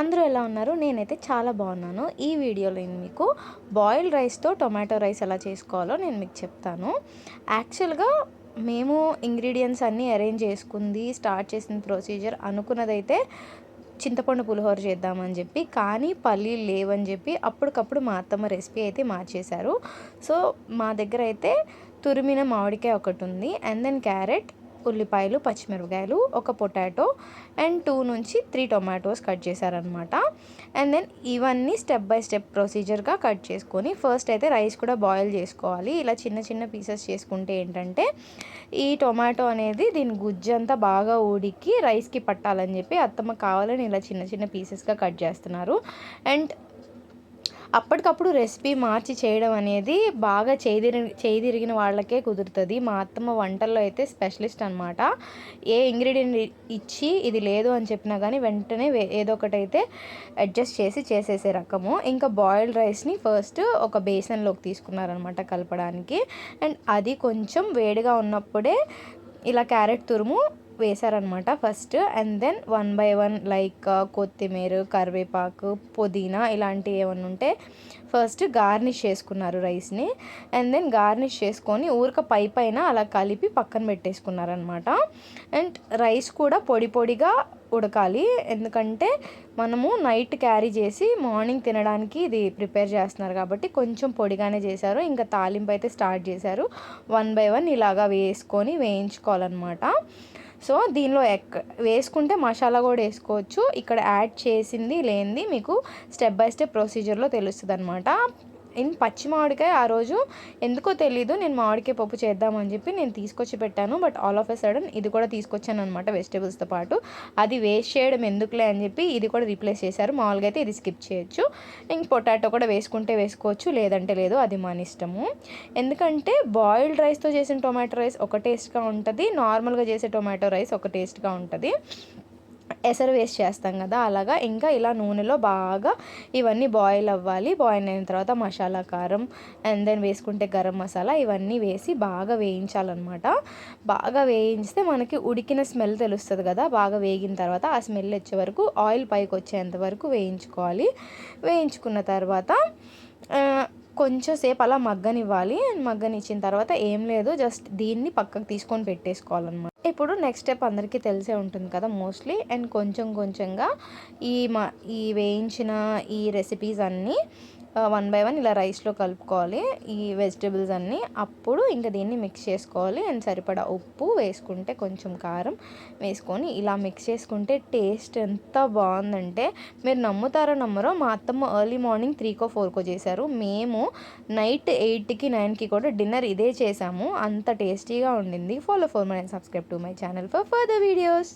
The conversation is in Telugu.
అందరూ ఎలా ఉన్నారు? నేనైతే చాలా బాగున్నాను. ఈ వీడియోలో నేను మీకు బాయిల్డ్ రైస్తో టొమాటో రైస్ ఎలా చేసుకోవాలో నేను మీకు చెప్తాను. యాక్చువల్గా మేము ఇంగ్రీడియంట్స్ అన్నీ అరేంజ్ చేసుకుంది స్టార్ట్ చేసిన ప్రొసీజర్ అనుకున్నదైతే చింతపండు పులిహోర చేద్దామని చెప్పి కానీ పల్లీలు లేవని చెప్పి అప్పటికప్పుడు మా అత్తమ్మ రెసిపీ అయితే మార్చేశారు. సో మా దగ్గర అయితే తురిమిన మామిడికాయ ఒకటి ఉంది అండ్ దెన్ క్యారెట్ ఉల్లిపాయలు పచ్చిమిరపకాయలు ఒక పొటాటో అండ్ టూ నుంచి త్రీ టొమాటోస్ కట్ చేశారనమాట అండ్ దెన్ ఇవన్నీ స్టెప్ బై స్టెప్ ప్రొసీజర్గా కట్ చేసుకొని ఫస్ట్ అయితే రైస్ కూడా బాయిల్ చేసుకోవాలి. ఇలా చిన్న చిన్న పీసెస్ చేసుకుంటే ఏంటంటే ఈ టొమాటో అనేది దీని గుజ్జంతా బాగా ఉడికి రైస్కి పట్టాలని చెప్పి అత్తమ్మ కావాలని ఇలా చిన్న చిన్న పీసెస్గా కట్ చేస్తున్నారు. అండ్ అప్పటికప్పుడు రెసిపీ మార్చి చేయడం అనేది బాగా చేదిరి చేదిరిగిన వాళ్ళకే కుదురుతుంది. మా అత్తమ్మ వంటల్లో అయితే స్పెషలిస్ట్ అనమాట ఏ ఇంగ్రీడియంట్ ఇచ్చి ఇది లేదు అని చెప్పినా కానీ వెంటనే ఏదో ఒకటి అయితే అడ్జస్ట్ చేసి చేసేసే రకము. ఇంకా బాయిల్డ్ రైస్ని ఫస్ట్ ఒక బేసన్లోకి తీసుకున్నారనమాట కలపడానికి. అండ్ అది కొంచెం వేడిగా ఉన్నప్పుడే ఇలా క్యారెట్ తురుము వేశారనమాట first and then one by one like కొత్తిమీర కరివేపాకు పుదీనా ఇలాంటివి ఏమైనా ఉంటే ఫస్ట్ గార్నిష్ చేసుకున్నారు రైస్ని అండ్ దెన్ గార్నిష్ చేసుకొని ఊరక పై పైన అలా కలిపి పక్కన పెట్టేసుకున్నారనమాట అండ్ రైస్ కూడా పొడి పొడిగా ఉడకాలి. ఎందుకంటే మనము నైట్ క్యారీ చేసి మార్నింగ్ తినడానికి ఇది ప్రిపేర్ చేస్తున్నారు కాబట్టి కొంచెం పొడిగానే చేశారు. ఇంకా తాలింపు అయితే స్టార్ట్ చేశారు. వన్ బై వన్ ఇలాగా వేసుకొని వేయించుకోవాలన్నమాట. సో దీనిలో ఎక్ వేసుకుంటే మసాలా కూడా వేసుకోవచ్చు. ఇక్కడ యాడ్ చేసింది లేనిది మీకు స్టెప్ బై స్టెప్ ప్రొసీజర్లో తెలుస్తుంది అనమాట ఇన్ పచ్చి మామిడికాయ ఆ రోజు ఎందుకో తెలీదు నేను మామిడికాయ పప్పు చేద్దామని చెప్పి నేను తీసుకొచ్చి పెట్టాను. But all of a sudden ఇది కూడా తీసుకొచ్చాను అనమాట వెజిటేబుల్స్తో పాటు. అది వేస్ట్ చేయడం ఎందుకులే అని చెప్పి ఇది కూడా రీప్లేస్ చేశారు. మామూలుగా అయితే ఇది స్కిప్ చేయొచ్చు. ఇంక పొటాటో కూడా వేసుకుంటే వేసుకోవచ్చు లేదంటే లేదు అది మన ఇష్టము. ఎందుకంటే బాయిల్డ్ రైస్తో చేసిన టొమాటో రైస్ ఒక టేస్ట్గా ఉంటుంది. నార్మల్గా చేసే టొమాటో రైస్ ఒక టేస్ట్గా ఉంటుంది. ఎసరు వేస్ట్ చేస్తాం కదా అలాగా. ఇంకా ఇలా నూనెలో బాగా ఇవన్నీ బాయిల్ అవ్వాలి. బాయిల్ అయిన తర్వాత మసాలా కారం అండ్ దెన్ వేసుకుంటే గరం మసాలా ఇవన్నీ వేసి బాగా వేయించాలన్నమాట. బాగా వేయించితే మనకి ఉడికిన స్మెల్ తెలుస్తుంది కదా బాగా వేగిన తర్వాత ఆ స్మెల్ వచ్చే వరకు ఆయిల్ పైకి వచ్చేంత వరకు వేయించుకోవాలి. వేయించుకున్న తర్వాత కొంచెం సేపు అలా మగ్గనివ్వాలి. అండ్ మగ్గనిచ్చిన తర్వాత ఏం లేదు. జస్ట్ దీన్ని పక్కకు తీసుకొని పెట్టేసుకోవాలన్నమాట. ఇప్పుడు నెక్స్ట్ స్టెప్ అందరికీ తెలిసే ఉంటుంది కదా మోస్ట్లీ అండ్ కొంచెం కొంచెంగా ఈ మా ఈ వేయించిన ఈ రెసిపీస్ అన్నీ వన్ బై వన్ ఇలా రైస్లో కలుపుకోవాలి. ఈ వెజిటేబుల్స్ అన్నీ అప్పుడు ఇంకా దీన్ని మిక్స్ చేసుకోవాలి. అండ్ సరిపడా ఉప్పు వేసుకుంటే కొంచెం కారం వేసుకొని ఇలా మిక్స్ చేసుకుంటే టేస్ట్ ఎంత బాగుందంటే మీరు నమ్ముతారో నమ్మరో మా అత్తమ్మ ఎర్లీ మార్నింగ్ త్రీకో ఫోర్కో చేశారు. మేము నైట్ ఎయిట్కి నైన్కి కూడా డిన్నర్ ఇదే చేసాము అంత టేస్టీగా ఉండింది. Follow for my subscribe to my channel for further videos